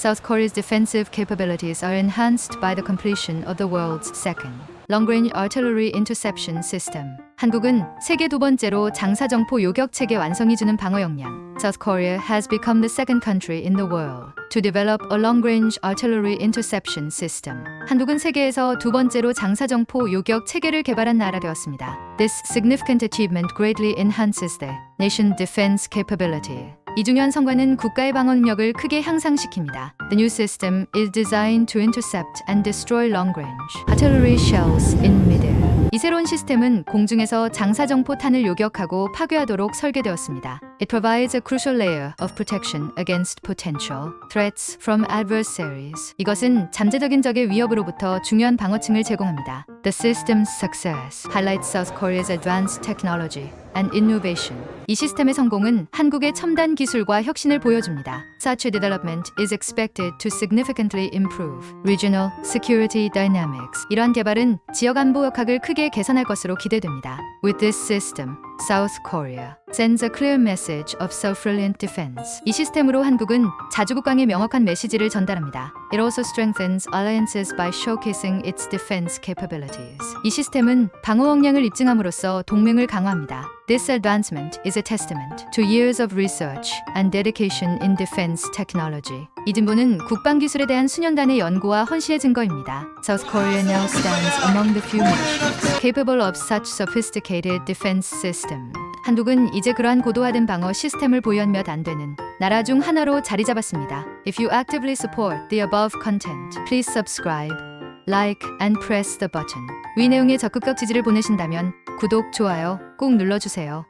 South Korea's defensive capabilities are enhanced by the completion of the world's second long-range artillery interception system. 한국은 세계 두 번째로 장사정포 요격 체계 완성이 주는 방어 역량. South Korea has become the second country in the world to develop a long-range artillery interception system. 한국은 세계에서 두 번째로 장사정포 요격 체계를 개발한 나라 되었습니다. This significant achievement greatly enhances the nation defense capability. 이중현 성과는 국가의 방어 능력을 크게 향상시킵니다. The new system is designed to intercept and destroy long-range artillery shells in midair. 이 새로운 시스템은 공중에서 장사정 포탄을 요격하고 파괴하도록 설계되었습니다. It provides a crucial layer of protection against potential threats from adversaries. 이것은 잠재적인 적의 위협으로부터 중요한 방어층을 제공합니다. The system's success highlights South Korea's advanced technology and innovation. 이 시스템의 성공은 한국의 첨단 기술과 혁신을 보여줍니다. Such development is expected to significantly improve regional security dynamics. 이러한 개발은 지역 안보 역학을 크게 개선할 것으로 기대됩니다. With this system, South Korea sends a clear message of self-reliant defense. 이 시스템으로 한국은 자주국강의 명확한 메시지를 전달합니다. It also strengthens alliances by showcasing its defense capabilities. 이 시스템은 방어 역량을 입증함으로써 동맹을 강화합니다. This advancement is a testament to years of research and dedication in defense technology. 이 진보는 국방 기술에 대한 수년단의 연구와 헌신의 증거입니다. South Korea now stands among the few nations capable of such sophisticated defense system. 한국은 이제 그러한 고도화된 방어 시스템을 보유한 몇 안 되는 나라 중 하나로 자리 잡았습니다. If you actively support the above content, please subscribe, like, and press the button. 위 내용에 적극적 지지를 보내신다면 구독, 좋아요 꼭 눌러주세요.